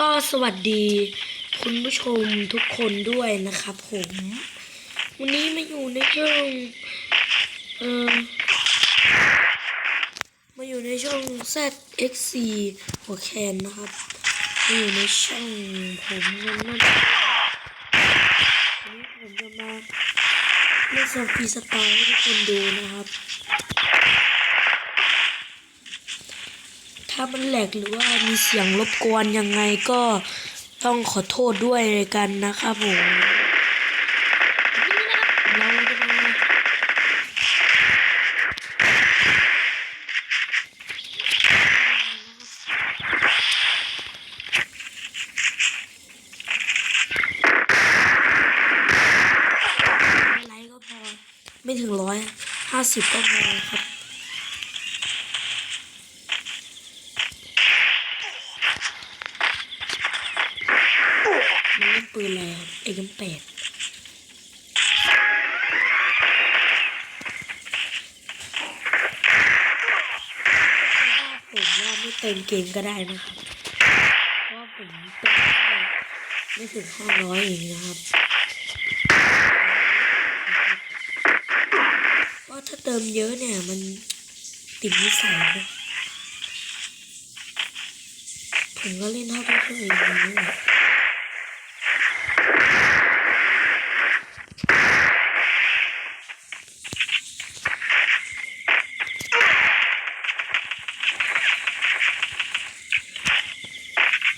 ก็สวัสดีคุณผู้ชมทุกคนด้วยนะครับผม วันนี้มาอยู่ในช่องเออมาอยู่ในช่อง ZXC หัวแคนนะครับมาอยู่ในช่องผมนั่นนั่นวันนี้ผมจะมาเล่นซอฟรีสไตล์ให้ทุกคนดูนะครับ ถ้ามันแหลกหรือว่ามีเสียงรบกวนยังไงก็ต้องขอโทษด้วยกันนะครับผมเราจะมาไม่ไลค์ก็พอไม่ถึงร้อยห้าสิบก็พอครับ มันเล่นปืนอะไรครับเอ็กแปดผมว่าไม่ เต็มเกมก็ได้นะครับเพราะผมเติมไม่ถึงห้าร้อยเองนะครับเพราะถ้าเติมเยอะเนี่ยมันติดนิสัยนะผมก็เล่นเท่าที่เคยอย่างนี้แหละ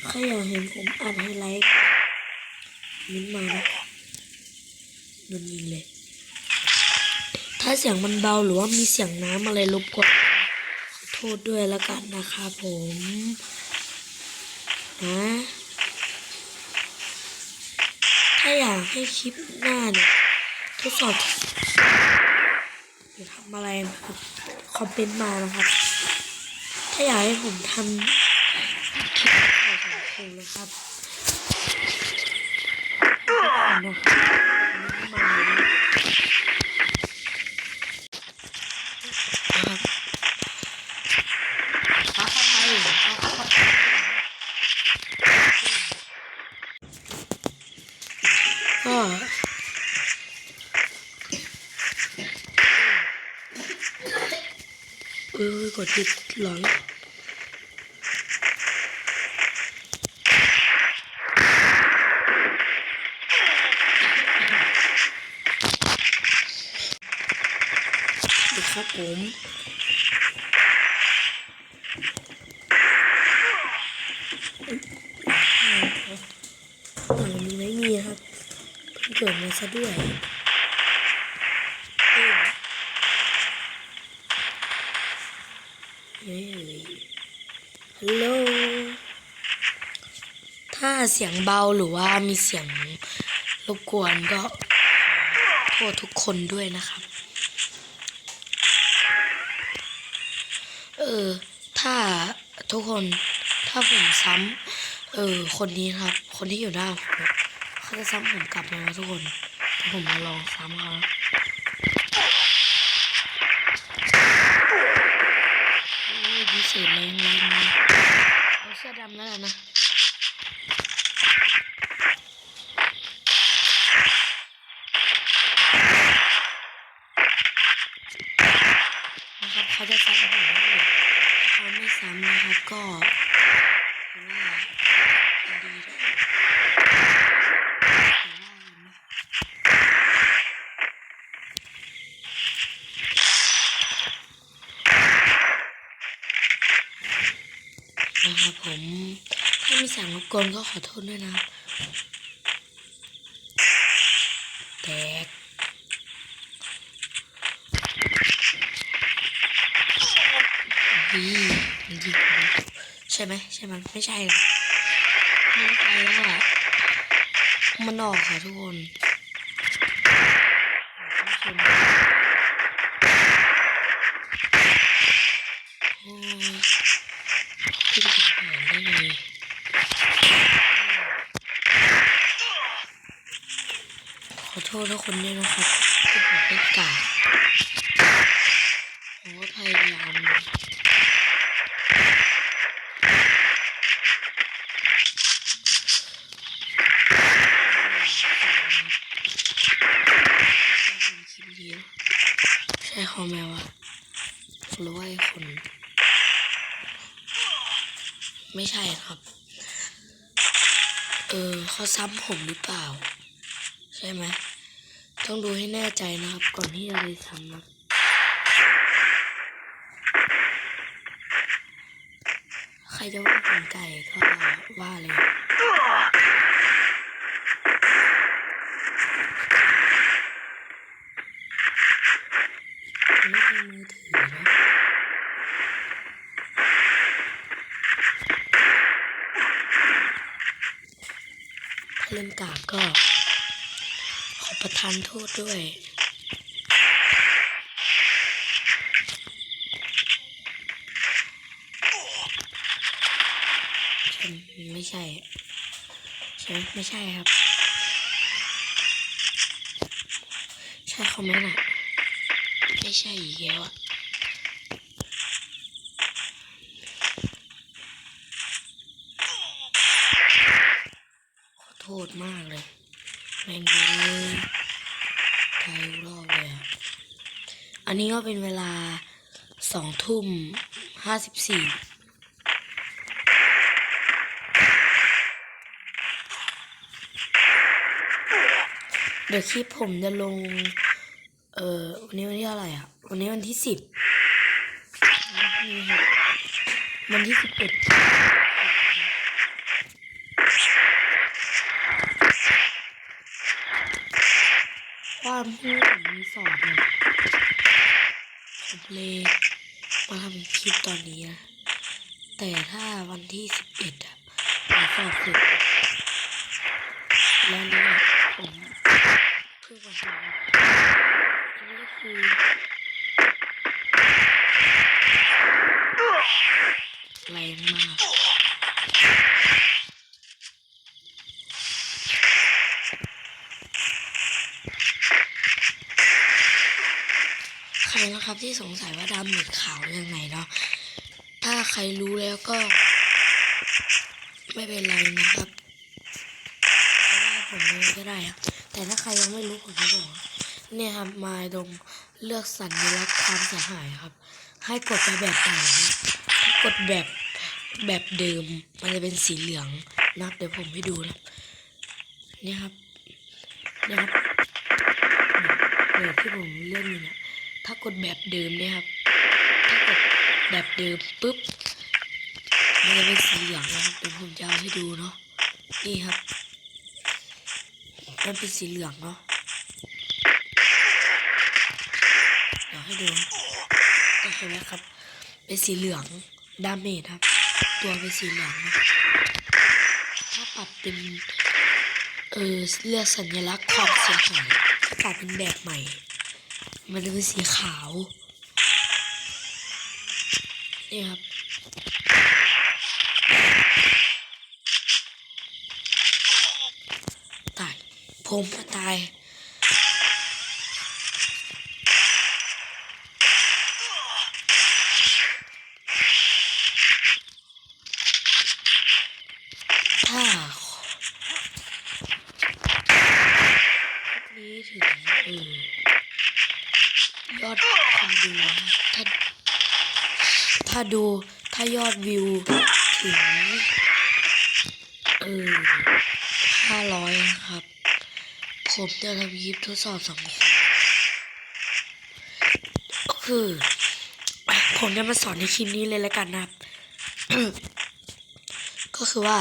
ใครอยากเห็นผมอ่านไฮไลท์ มินมานะโดนยิงเลย ถ้าเสียงมันเบาหรือว่ามีเสียงน้ำอะไรรบกวนขอโทษด้วยแล้วกันนะคะผมนะถ้าอยากให้คลิปหน้าเนี่ยทดสอบหรือทำอะไรนะครับคอมเมนต์มานะครับ ถ้าอยากให้ผมทำคลิปถ่าของครูนะครับมนะครับ ก็เออกดติดห ครับผมหลังนี้ไม่มีครับเพิ่งเกิดมาซะด้วยเอ้ยเฮ้ยฮัลโหล ถ้าเสียงเบาหรือว่ามีเสียงรบกวนก็ขอโทษทุกคนด้วยนะครับ ออถ้าทุกคนถ้าผมซ้ำเออ คนนี้ครับ คนที่อยู่หน้าผมเขาจะซ้ำผมกลับมานะทุกคนผมมาลองซ้ำเขาดีเศษแรงแรงเลยเอาเสื้อดำแล้วนนะนะครับเขาจะซ้ำผมได้ เลยถ้าเขาไม่ซ้ำนะครับก็ถือว่าดีด้วยถือว่านะนะครับผม ถ้ามีสียงรบกวนก็ขอโทษด้วยนะครับแตก ดีมันยิง ใช่ไหมใช่ไหมไม่ใช่หรอกมันไปแล้วอะมันออกค่ะทุกคนทุกคนโอ้ยขึ้นถึงแผนได้ไงขอโทษทุกคนด้วยนะครับที่ผมได้กล่าวผมก็พยายาม ช่เขาไมวะหรือว่าไอ้คน ไม่ใช่ครับ เออเขาซ้ำผมหรือเปล่า ใช่ไหมต้องดูให้แน่ใจนะครับ ก่อนที่จะไปซ้ำนะใครจะว่าผมไก่ก็ว่าเลย ทานโทษด้วยใช่ไม่ใช่ใช่ไม่ใช่ครับ ใช่เขาไหมน่ะไม่ใช่อีกแล้วอะขอโทษมากเลยแม่งเลยายรอบเลยอะอันนี้ก็เป็นเวลาสองทุ่มห้าสิบสี่เดี๋ยวคลิปผมจะลง เอ่อ วันนี้วันที่เท่าไรอะ วันนี้วันที่สิบวันที่สิบเอ็ดความที่ผมมี สอบเนี่ยผมเลยมาทำคลิปตอนนี้นะแต่ถ้าวันที่สิบเอ็ดอะผมสอบเสร็จแล้วเนี่ยผมเพิ่งมาทำอันนี้คือแรงมาก ใคร นะครับที่สงสัยว่าดำเม็ดขาวยังไงเนาะถ้าใครรู้แล้วก็ ไม่เป็นไรนะครับเพราะว่าผมเลยก็ได้ครับแต่ถ้าใครยังไม่รู้ผมจะบอกเนี่ยครับมาตรงเลือกสัญลักษณ์ความเสียหายครับ ให้กดไปแบบไหนกดแบบแบบเดิมมันจะเป็นสีเหลืองนะครับเดี๋ยวผมให้ดูนะเนี่ยครับเนี่ยครับเดี๋ยวที่ผมเลื่อนอยู่เนี่ย ถ้ากดแบบเดิมเนี่ยครับ ถ้ากดแบบเดิมปุ๊บมันจะเป็นสีเหลืองนะครับเดี๋ยวผมจะเอาให้ดูเนาะนี่ครับมันเป็นสีเหลืองเนาะเดี๋ยวให้ดูก็เห็นไหมครับ เป็นสีเหลืองดาเมจครับ ตัวเป็นสีเหลืองนะถ้าปรับเป็นเออเลือกสัญลักษณ์ความเสียหายปรับเป็นแบบใหม่ มันเป็นสีขาว นี่ครับ ตาย ผมก็ตาย ถ้าคลิปนี้ถึงเออยอดคนดูนะครับถ้า ถ้าดูถ้ายอดวิวถึงเออห้าร้อยนะครับ ผมจะทำคลิปทดสอบสังคมก็คือ ผมจะมาสอนในคลิปนี้เลยแล้วกันนะครับ ก็คือว่า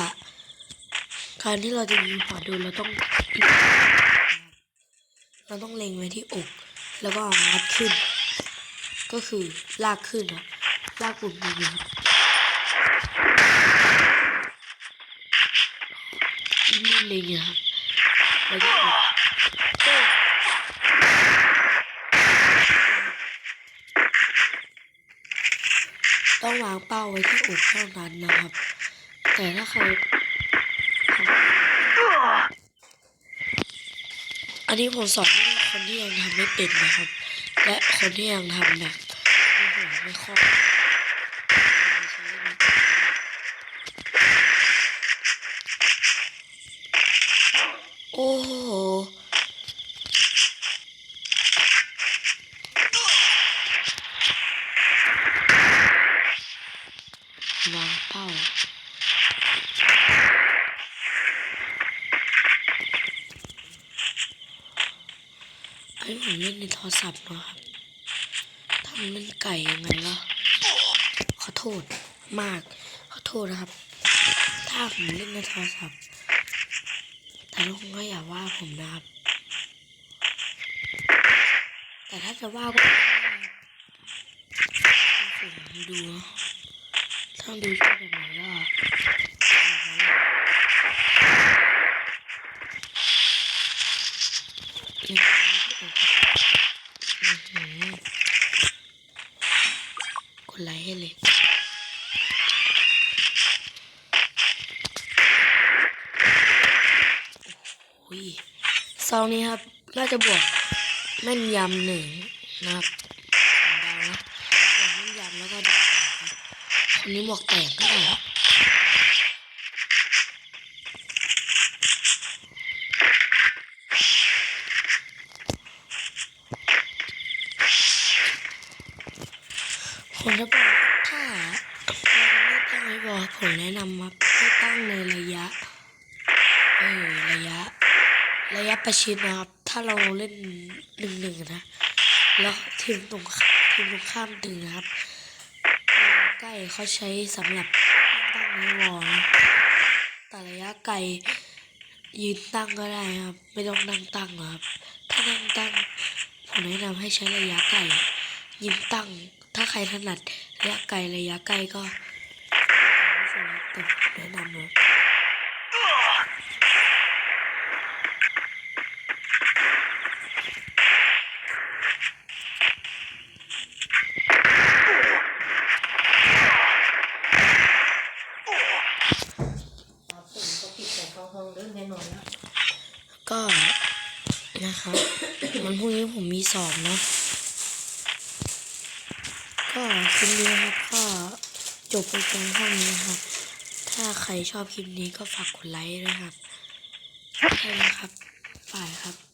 การที่เราจะยิงหัวดนเราต้อง เราต้องเล็งไว้ที่อก แล้วก็เอางัดขึ้น ก็คือลากขึ้นนะลากฏอยู่นี่เล็งนะครับแล้วก็ต้องวางเป้าไว้ที่อกเท่านั้นนะครับ แต่ถ้าใครอันนี้ผมสอนให้คนที่ยังทำไม่เป็นนะครับ และคนที่ยังทำแบบไม่หัวไม่คล่องโอ้โหวางเป้า ผมเล่นในโทรศัพท์เนาะครับถ้ามันเล่นไก่ยังไงล่ะขอโทษมาก ขอโทษนะครับ ถ้าผมเล่นในโทรศัพท์แต่ทุกคนก็อย่าว่าผมนะครับ แต่ถ้าจะว่าก็ผมดูนอะถ้าดูชอบแบบไหนก็บอกมาเลยนี่คือที่อกครับอื้อหือกดไลค์ให้เลย โอ้ย ซองนี้ครับ น่าจะบวกแม่นยำหนึ่งนะครับผมเดานะบวแม่นยำแล้วก็ดอกสองครับคนนี้บวกแตกก็ได้ครับผมจะบอกถ้าเราไม่ตั้งไว้บอกผมแนะนำว่าให้ตั้งในระยะ เออ ระยะ ระยะประชิดนะครับ ถ้าเราเล่นหนึ่งหนึ่งนะ แล้วทีมตรงทีมตรงข้ามดึงนะครับระยะใกล้เขาใช้สำหรับตั้งไว้วอลนแต่ระยะไกลยืนตั้งก็ได้ครับ ไม่ต้องนั่งตั้งหรอกครับ ถ้านั่งตั้งผมแนะนำให้ใช้ระยะไกลยืนตั้ง ถ้าใครถนัดระยะไกลระยะใกล้ก็แต่แนะนำเลย ครับผมก็ปิดแต่เของเริ่มแน่นอนแล้วก็นะครับวันพรุ่งนี้ผมมีสอบเนาะก็คลิปนี้ครับก็จบไปเพียงเท่านี้ครับ ถ้าใครชอบคลิปนี้ก็ฝากกดไลค์ด้วยครับใช่นะครับฝ่ายครับ